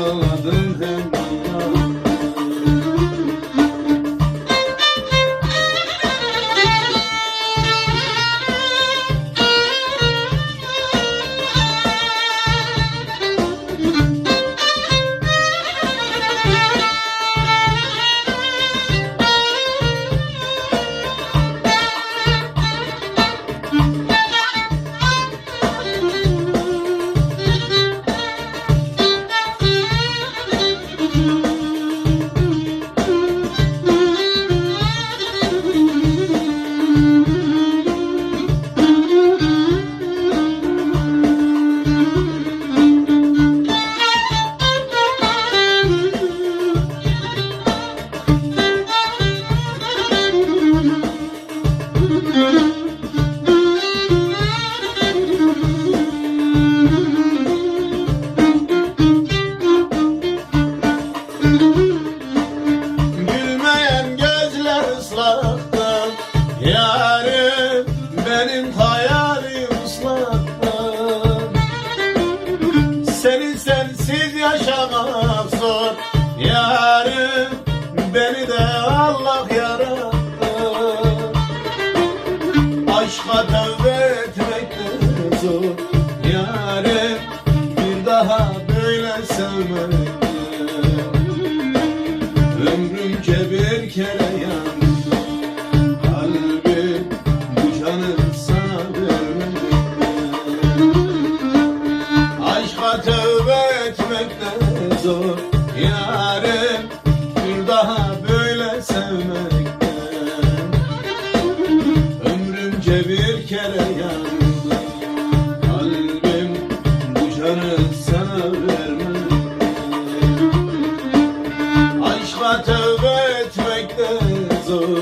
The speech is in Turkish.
Oh. Hayalim ıslaktı Seni sensiz yaşamak zor. Yarim beni de Allah yarattı Aşka tövbe etmek zor. Yarim bir daha böyle sevmek Ömrümce bir kere sevmekten. Ömrümce bir kere yandı. Kalbim bu canı sana vermedi Aşka tövbe de zor